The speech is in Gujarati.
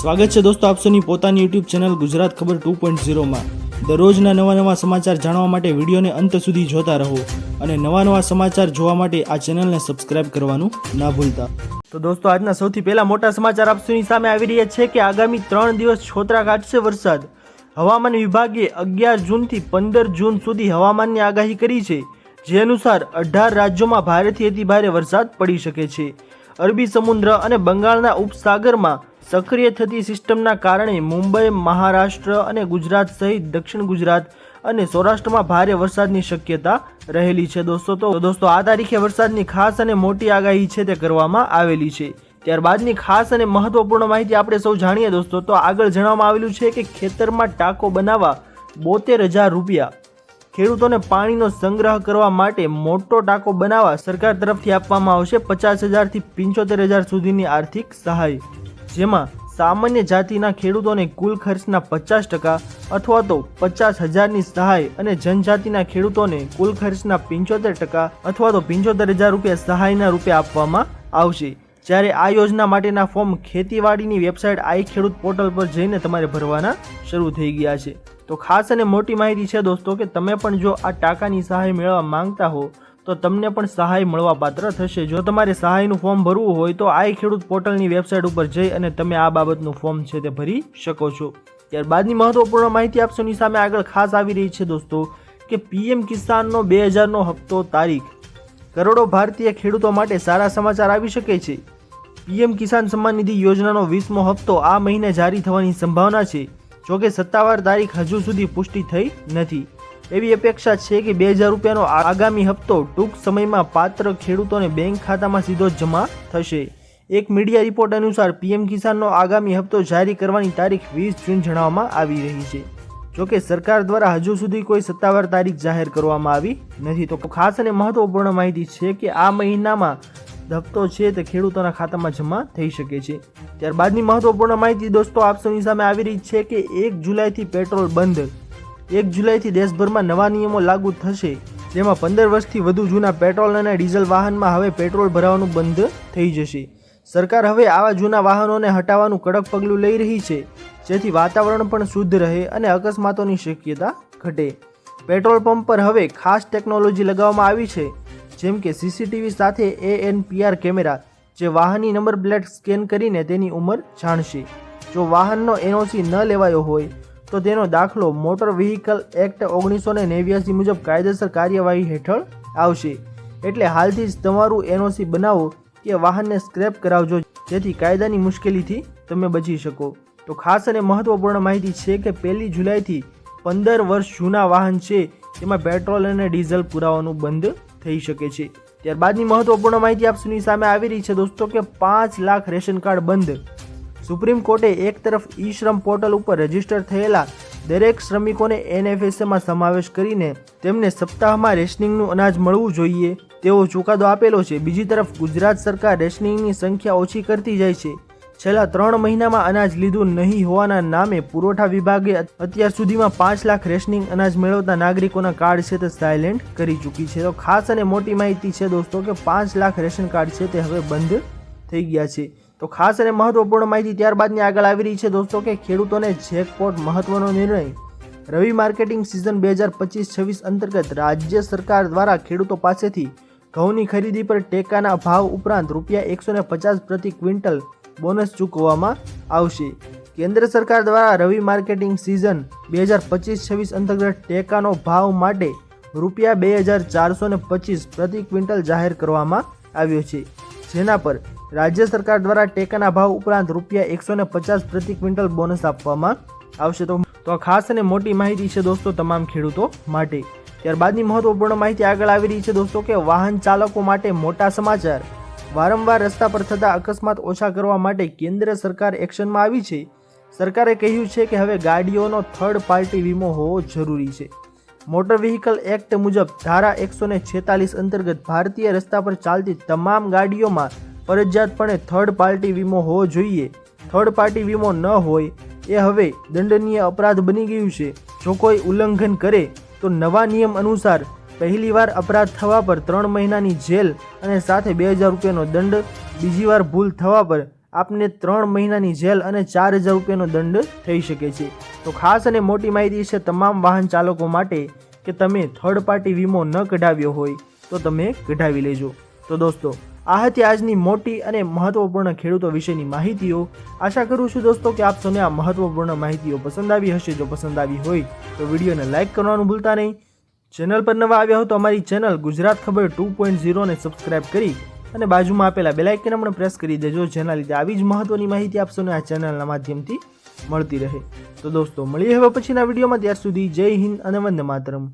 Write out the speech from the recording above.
સ્વાગત છે દોસ્તો આપસોની પોતાની યુટ્યુબ ચેનલ ગુજરાત ખબર ટુ પોઈન્ટ ઝીરોમાં દરરોજના નવા નવા સમાચાર જાણવા માટે વિડીયોને અંત સુધી જોતા રહો અને નવા નવા સમાચાર જોવા માટે આ ચેનલને સબસ્ક્રાઇબ કરવાનું ના ભૂલતા. તો દોસ્તો આજના સૌથી પહેલા મોટા સમાચાર આપસોની સામે આવી રહ્યા છે કે આગામી ત્રણ દિવસ છોતરા કાઢશે વરસાદ. હવામાન વિભાગે અગિયાર જૂનથી પંદર જૂન સુધી હવામાનની આગાહી કરી છે. જે અનુસાર અઢાર રાજ્યોમાં ભારેથી અતિ ભારે વરસાદ પડી શકે છે. અરબી સમુદ્ર અને બંગાળના ઉપસાગરમાં સક્રિય થતી સિસ્ટમના કારણે મુંબઈ, મહારાષ્ટ્ર અને ગુજરાત સહિત દક્ષિણ ગુજરાત અને સૌરાષ્ટ્રમાં ભારે વરસાદની શક્યતા રહેલી છે. દોસ્તો, તો દોસ્તો, આ તારીખે વરસાદની ખાસ અને મોટી આગાહી છે તે કરવામાં આવેલી છે. ત્યારબાદની ખાસ અને મહત્વપૂર્ણ માહિતી આપણે સૌ જાણીએ દોસ્તો, તો આગળ જણાવવામાં આવેલું છે કે ખેતરમાં ટાંકો બનાવવા બોતેર હજાર રૂપિયા. ખેડૂતોને પાણીનો સંગ્રહ કરવા માટે મોટો ટાંકો બનાવવા સરકાર તરફથી આપવામાં આવશે પચાસ હજારથી પંચોતેર હજાર સુધીની આર્થિક સહાય. જેમાં સામાન્ય જાતિના ખેડૂતોને કુલ ખર્ચના પચાસ ટકા અથવા તો પચાસ હજારની સહાય અને જનજાતિના ખેડૂતોને કુલ ખર્ચના પંચોતેર ટકા અથવા તો પંચોતેર હજાર રૂપિયા સહાયના રૂપે આપવામાં આવશે. જ્યારે આ યોજના માટેના ફોર્મ ખેતીવાડીની વેબસાઇટ આઈ ખેડૂત પોર્ટલ પર જઈને તમારે ભરવાના શરૂ થઈ ગયા છે. તો ખાસ અને મોટી માહિતી છે દોસ્તો કે તમે પણ જો આ ટાકાની સહાય મેળવવા માંગતા હો તો તમને પણ સહાય મળવા પાત્ર થશે. જો તમારે સહાયનું ફોર્મ ભરવું હોય તો આઈ ખેડૂત પોર્ટલની વેબસાઇટ ઉપર જઈ અને તમે આ બાબતનું ફોર્મ છે તે ભરી શકો છો. ત્યારબાદની મહત્વપૂર્ણ માહિતી આપશોની સામે આગળ ખાસ આવી રહી છે દોસ્તો, કે પીએમ કિસાનનો બે હજારનો હપ્તો તારીખ. કરોડો ભારતીય ખેડૂતો માટે સારા સમાચાર આવી શકે છે. પીએમ કિસાન સન્માન નિધિ યોજનાનો વીસમો હપ્તો આ મહિને જારી થવાની સંભાવના છે, જોકે સત્તાવાર તારીખ હજુ સુધી પુષ્ટિ થઈ નથી. એવી અપેક્ષા છે કે બે હજાર રૂપિયાનો આગામી હપ્તો ટૂંક સમયમાં પાત્ર ખેડૂતોને બેંક ખાતામાં સીધો જમા થશે. એક મીડિયા રિપોર્ટ અનુસાર પીએમ કિસાનનો આગામી હપ્તો જારી કરવાની તારીખ વીસ જૂન જણાવવામાં આવી રહી છે. જોકે સરકાર દ્વારા હજુ સુધી કોઈ સત્તાવાર તારીખ જાહેર કરવામાં આવી નથી. તો ખાસ અને મહત્વપૂર્ણ માહિતી છે કે આ મહિનામાં હપ્તો છે તે ખેડૂતોના ખાતામાં જમા થઈ શકે છે. ત્યારબાદની મહત્વપૂર્ણ માહિતી દોસ્તો આપ સૌની સામે આવી રહી છે કે એક જુલાઈથી પેટ્રોલ બંધ એક જુલાઈથી દેશભરમાં નવા નિયમો લાગુ થશે, જેમાં પંદર વર્ષથી વધુ જૂના પેટ્રોલ અને ડીઝલ વાહનમાં હવે પેટ્રોલ ભરાવાનું બંધ થઈ જશે. સરકાર હવે આવા જૂના વાહનોને હટાવવાનું કડક પગલું લઈ રહી છે, જેથી વાતાવરણ પણ શુદ્ધ રહે અને અકસ્માતોની શક્યતા ઘટે. પેટ્રોલ પંપ પર હવે ખાસ ટેકનોલોજી લગાવવામાં આવી છે, જેમ કે સીસીટીવી સાથે એએનપીઆર કેમેરા, જે વાહનની નંબર પ્લેટ સ્કેન કરીને તેની ઉંમર જાણશે. જો વાહનનો એનઓસી ન લેવાયો હોય તો તેનો દાખલો મોટર વ્હીકલ એક્ટ ઓગણીસો ને નેવ્યાસી મુજબ કાયદેસર કાર્યવાહી હેઠળ આવશે. એટલે હાલથી જ તમારું એનઓસી બનાવો કે વાહનને સ્ક્રેપ કરાવજો, જેથી કાયદાની મુશ્કેલીથી તમે બચી શકો. તો ખાસ અને મહત્વપૂર્ણ માહિતી છે કે પહેલી જુલાઈથી પંદર વર્ષ જૂના વાહન છે, તેમાં પેટ્રોલ અને ડીઝલ પુરાવાનું બંધ થઈ શકે છે. ત્યારબાદની મહત્વપૂર્ણ માહિતી આપ સુની સામે આવી રહી છે દોસ્તો કે પાંચ લાખ રેશન કાર્ડ બંધ. સુપ્રીમ કોર્ટે એક તરફ ઈ શ્રમ પોર્ટલ ઉપર રજિસ્ટર થયેલા દરેક શ્રમિકોને એનએફએસએમાં સમાવેશ કરીને તેમને સપ્તાહમાં રેશનિંગનું અનાજ મળવું જોઈએ, તેવો ચુકાદો આપેલો છે. બીજી તરફ, ગુજરાત સરકાર રેશનિંગની સંખ્યા ઓછી કરતી જાય છે. છેલ્લા ત્રણ મહિનામાં અનાજ લીધું નહીં હોવાના નામે પુરવઠા વિભાગે અત્યાર સુધીમાં પાંચ લાખ રેશનિંગ અનાજ મેળવતા નાગરિકોના કાર્ડ છે તે સાયલેન્ટ કરી ચૂકી છે. તો ખાસ અને મોટી માહિતી છે દોસ્તો કે પાંચ લાખ રેશન કાર્ડ છે તે હવે બંધ થઈ ગયા છે. તો ખાસ અને મહત્વપૂર્ણ માહિતી ત્યારબાદની આગળ આવી રહી છે દોસ્તો કે ખેડૂતોને જેકપોટ મહત્વનો નિર્ણય. રવિ માર્કેટિંગ સિઝન બે હજાર પચીસ છવ્વીસ અંતર્ગત રાજ્ય સરકાર દ્વારા ખેડૂતો પાસેથી ઘઉંની ખરીદી પર ટેકાના ભાવ ઉપરાંત રૂપિયા એકસો ને પચાસ પ્રતિ ક્વિન્ટલ બોનસ ચૂકવવામાં આવશે. કેન્દ્ર સરકાર દ્વારા રવિ માર્કેટિંગ સિઝન બે હજાર પચીસ છવ્વીસ અંતર્ગત ટેકાનો ભાવ માટે રૂપિયા બે હજાર ચારસો ને પચીસ પ્રતિ ક્વિન્ટલ જાહેર કરવામાં આવ્યો છે. જેના પર રાજ્ય સરકાર દ્વારા ટેકાના ભાવ ઉપરાંત રૂપિયા એકસો ને પચાસ પ્રતિ ક્વિન્ટલ બોનસ આપવામાં આવશે. તો તો આ ખાસ અને મોટી માહિતી છે દોસ્તો તમામ ખેડૂતો માટે. ત્યારબાદની મહત્વપૂર્ણ માહિતી આગળ આવી રહી છે દોસ્તો કે વાહન ચાલકો માટે મોટા સમાચાર. વારંવાર રસ્તા પર થતા અકસ્માત ઓછા કરવા માટે કેન્દ્ર સરકાર એક્શનમાં આવી છે. સરકારે કહ્યું છે કે હવે ગાડીઓનો થર્ડ પાર્ટી વીમો હોવો જરૂરી છે. મોટર વ્હીકલ એક્ટ મુજબ ધારા એકસો ને છેતાલીસ અંતર્ગત ભારતીય રસ્તા પર ચાલતી તમામ ગાડીઓમાં ફરજિયાતપણે થર્ડ પાર્ટી વીમો હોવો જોઈએ. થર્ડ પાર્ટી વીમો ન હોય, એ હવે દંડનીય અપરાધ બની ગયું છે. જો કોઈ ઉલ્લંઘન કરે, તો નવા નિયમ અનુસાર પહેલીવાર અપરાધ થવા પર ત્રણ મહિનાની જેલ અને સાથે બે હજાર રૂપિયાનો દંડ બીજી વાર ભૂલ થવા પર આપને ત્રણ મહિનાની જેલ અને ચાર હજાર રૂપિયાનો દંડ થઈ શકે છે. તો ખાસ અને મોટી માહિતી છે તમામ વાહન ચાલકો માટે કે તમે થર્ડ પાર્ટી વીમો ન કઢાવ્યો હોય, તો તમે કઢાવી લેજો. તો દોસ્તો આ હતી આજની મોટી અને મહત્વપૂર્ણ ખેડૂતો વિશેની માહિતીઓ. આશા કરું છું દોસ્તો કે આપ સૌને આ મહત્વપૂર્ણ માહિતીઓ પસંદ આવી હશે. જો પસંદ આવી હોય તો વિડીયોને લાઇક કરવાનું ભૂલતા નહીં. ચેનલ પર નવા આવ્યા હો તો અમારી ચેનલ ગુજરાત ખબર ટુ પોઈન્ટ ઝીરોને સબસ્ક્રાઇબ કરી અને બાજુમાં આપેલા બેલાઇકન પણ પ્રેસ કરી દેજો, જેના લીધે આવી જ મહત્વની માહિતી આપશોને આ ચેનલના માધ્યમથી મળતી રહે. તો દોસ્તો, મળીએ હવે પછીના વિડીયોમાં. ત્યાર સુધી જય હિન્દ અને વંદે માતરમ.